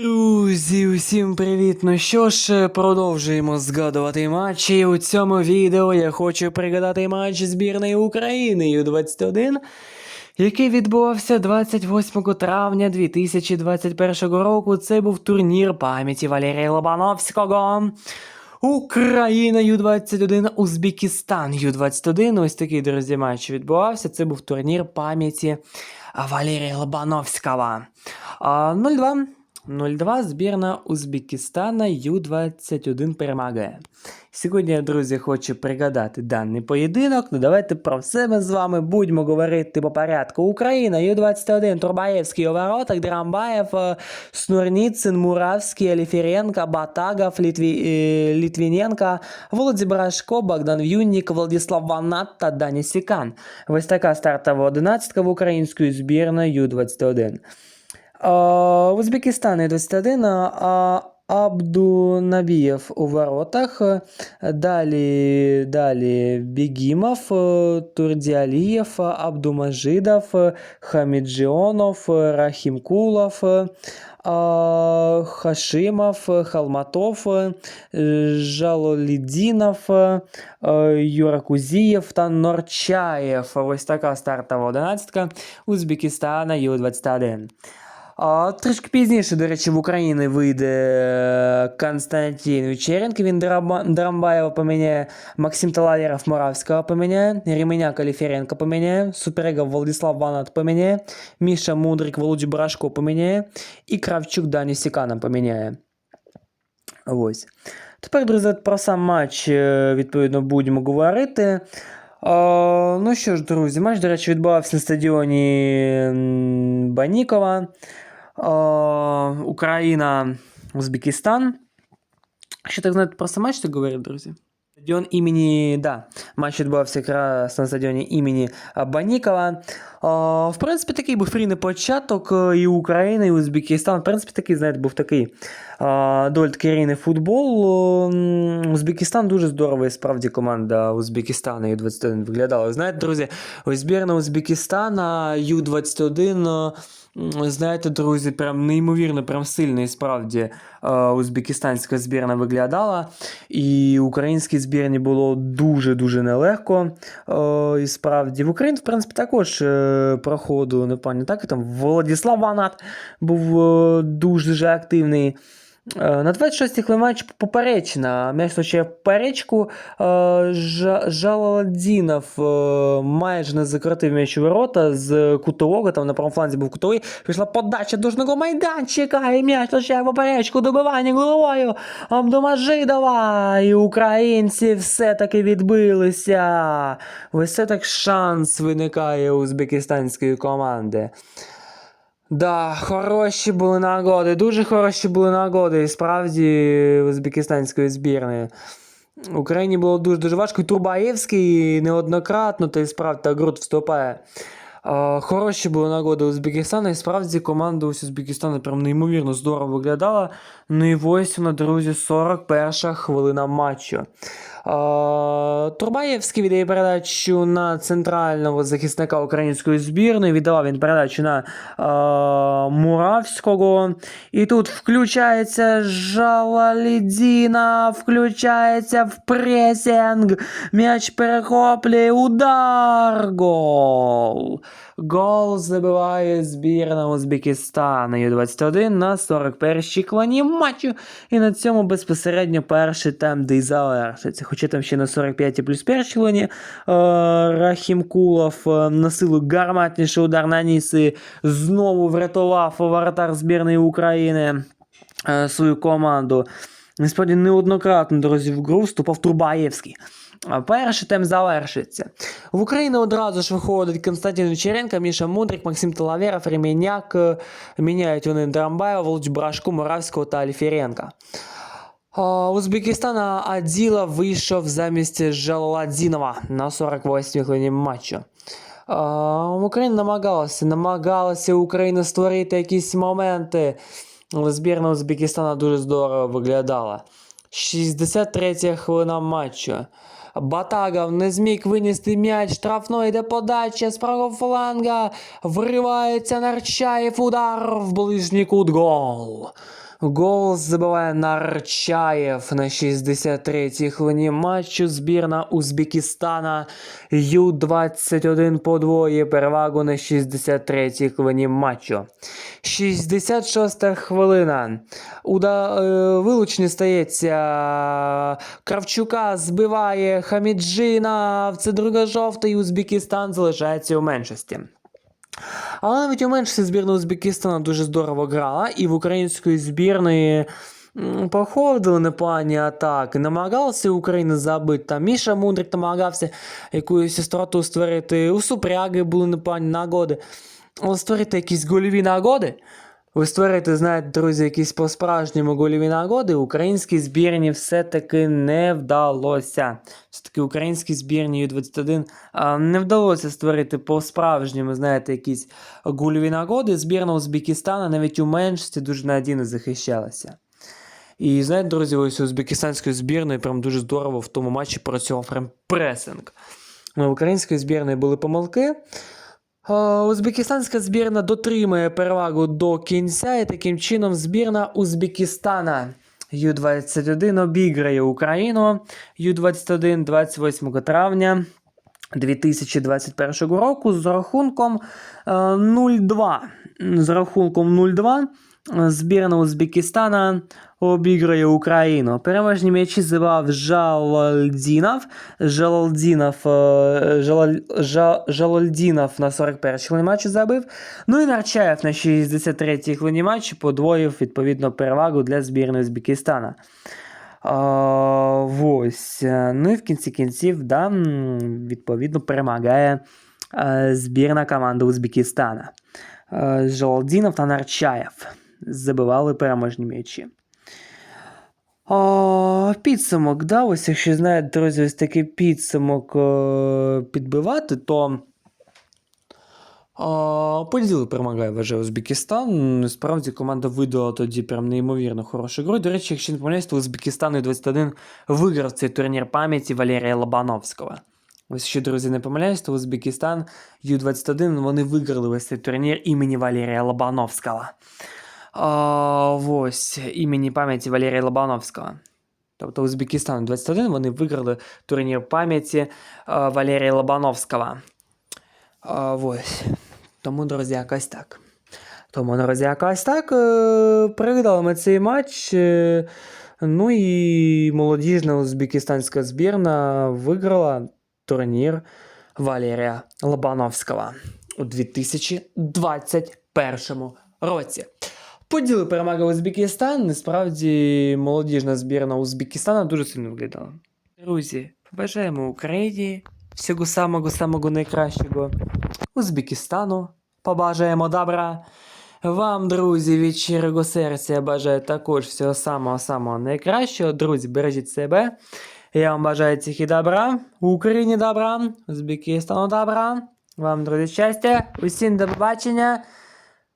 Друзі, усім привіт! Ну що ж, продовжуємо згадувати матчі. У цьому відео я хочу пригадати матч збірної України Ю-21, який відбувався 28 травня 2021 року. Це був турнір пам'яті Валерія Лобановського. Україна Ю-21, Узбекистан Ю-21. Ось такий, друзі, матч відбувався. Це був турнір пам'яті Валерія Лобановського. 0-2. 0-2 збірна Узбекистана Ю-21 перемагає. Сьогодні, друзі, хочу пригадати даний поєдинок. Ну давайте про все ми з вами будемо говорити по порядку. Україна, Ю-21, Турбаєвський у воротах, Драмбаєв, е, Снурніцин, Муравський, Аліфіренко, Батагов, Літві... е, Літвіненко, Володі Брашко, Богдан В'юннік, Владислав Ванат та Дані Сікан. Ось така стартова одинадцятка в української збірної Ю-21. Узбекистан 21, а Абдунабієв у воротах. Далі, далі Бегімов, Турдіалієв, Абдумажидов, Хаміджіонов, Рахімкулов, Хашимов, Халматов, Жалолідінов, Юракузієв та Норчаєв. Ось така стартова Узбекистана Ю-21. А, трішки пізніше, до речі, в Україні вийде е, Константин Вечеренко, він Драба- Драмбаєва поміняє, Максим Талаєров Моравського поміняє, Ременяк Аліференко поміняє, Суперегов Владислав Ванат поміняє, Міша Мудрик Володю Брашко поміняє і Кравчук Даню Сікана поміняє. Ось. Тепер, друзі, про сам матч, е, відповідно, будемо говорити. А, ну що ж, друзі, матч, до речі, відбувався на стадіоні м, Банікова. А, Україна, Узбекистан. Що так знаєте про сам матч, так говорять, друзі? Стадіон імені, да, матч відбувався якраз на стадіоні імені а, Банікова. А, в принципі, такий був фрійний початок е, і України, і Узбекистан. В принципі, такий, знаєте, був такий а, доволі такий рівний футбол. О, м, Узбекистан дуже здорово, і справді команда Узбекистану Ю-21 виглядала. Знаєте, друзі, ось збірна Узбекистана Ю-21. Знаєте, друзі, прям неймовірно, прям сильно і справді е, узбекистанська збірна виглядала. І українській збірні було дуже-дуже нелегко. Е, і справді в Україні, в принципі, також е, проходу пам'ятаю, Так, і там Владислав Ванат був дуже активний. Е, На 26-й хвилин поперечна. М'яч влучає в поперечку. Е, Жа- Жалаладдінов е, майже не закрутив м'яч у ворота з кутового, там на правому фланзі був кутовий. Пішла подача дужного майданчика, і м'яч влучає в поперечку, добивання головою Абдумажидова. І українці все-таки відбилися. Ось це так шанс виникає у узбекистанської команди. Да, хороші були нагоди, дуже хороші були нагоди, і справді узбекистанської збірної. Україні було дуже-дуже важко. І Турбаєвський неоднократно, та й справді та груд вступає. Хороші були нагоди Узбекистана, і справді команда ось Узбекистану прям неймовірно здорово виглядала. Ну і ось вона, друзі, 41 хвилина матчу. Турбаєвський віддає передачу на центрального захисника української збірної. Віддавав він передачу на Муравського. І тут включається Жалалідіна, включається в пресінг. М'яч перехоплює удар. Гол. Гол забиває збірна Узбекистану Ю-21 на 41-й клані матчу. І на цьому безпосередньо перший тайм де й завершиться. Хоча там ще на 45-й плюс першій клані е, Рахімкулов е, на силу гарматніший удар наніс і знову врятував воротар збірної України е, свою команду. Насправді неоднократно, друзі, в гру вступав Турбаєвський. Перший тем завершиться. В Україну одразу ж виходить Константин Вечеренко, Міша Мудрик, Максим Талаверов, Ременяк. Е, Міняють вони Драмбаєва, Володь Брашку, Моравського та Аліфіренка. А, Узбекистана Аділа вийшов замість Жалаладзінова на 48-й хвилині матчу. Україна намагалася, намагалася Україна створити якісь моменти. Збірна Узбекистана дуже здорово виглядала. 63 хвилина матчу. Батагов не зміг винести м'яч, штрафної йде подача з правого фланга. Вривається Нарчаєв, удар в ближній кут гол. Гол забиває Нарчаєв на 63-й хвилині матчу. Збірна Узбекистана Ю-21 подвоює перевагу на 63-й хвилині матчу. 66-та хвилина. Уда... е, Вилучення стається. Кравчука збиває Хаміджина. Це друга жовта, і Узбекистан залишається у меншості. Але навіть у меншості збірна Узбекистана дуже здорово грала, і в української збірної на непогані атаки. Намагався Україна забити. Там Міша Мудрик намагався якусь істроту створити. У Супряги були непогані нагоди. Але створити якісь гольові нагоди. Ви створити, знаєте, друзі, якісь по-справжньому гольові нагоди українській збірні все-таки не вдалося. Все-таки українській збірні Ю-21 а, не вдалося створити по-справжньому, знаєте, якісь гольові нагоди. Збірна Узбекистана навіть у меншості дуже надійно захищалася. І знаєте, друзі, ось у узбекистанської збірної прям дуже здорово в тому матчі працював прям пресинг. У української збірної були помилки. Е, Узбекистанська збірна дотримує перевагу до кінця, і таким чином збірна Узбекистана Ю-21 обіграє Україну Ю-21 28 травня 2021 року з рахунком е, 0-2. З рахунком 0-2 е, збірна Узбекистана обіграє Україну. Переважні м'ячі забивав Жалальдінов. Жалальдінов, е, Жалаль- Жа- Жалальдінов на 41-й хвилині матчу забив. Ну і Нарчаєв на 63-й хвилині матчу подвоїв відповідно перевагу для збірної Узбекистана. А, ось. Ну і в кінці кінців, да, відповідно, перемагає е, збірна команда Узбекистана. Е, Жалалдінов та Нарчаєв забивали переможні м'ячі. А, підсумок, да, ось якщо знаєте, друзі, ось такий підсумок е, підбивати, то а, поділи перемагає, вважає Узбекистан. Насправді команда видала тоді прям неймовірно хорошу гру. До речі, якщо не помиляюсь, то Узбекистан U21 виграв цей турнір пам'яті Валерія Лобановського. Ось ще, друзі, не помиляюсь, то Узбекистан U21 вони виграли ось цей турнір імені Валерія Лобановського. А, ось, імені пам'яті Валерія Лобановського. Тобто Узбекистан 21 вони виграли турнір пам'яті а, Валерія Лобановського. А, ось. Тому, друзі, якось так. Тому, друзі, якось так. Е, Переглядали ми цей матч. Е, ну і молодіжна узбекистанська збірна виграла турнір Валерія Лобановського у 2021 році. Поділи перемоги Узбекистан. Насправді молодіжна збірна Узбекистана дуже сильно виглядала. Друзі, побажаємо Україні всього самого самого найкращого. Узбекистану побажаємо добра. Вам, друзі, від щирого серця бажаю також всього самого самого найкращого. Друзі, бережіть себе. Я вам бажаю тільки добра, Україні добра, Узбекистану добра. Вам, друзі, щастя, усім до побачення.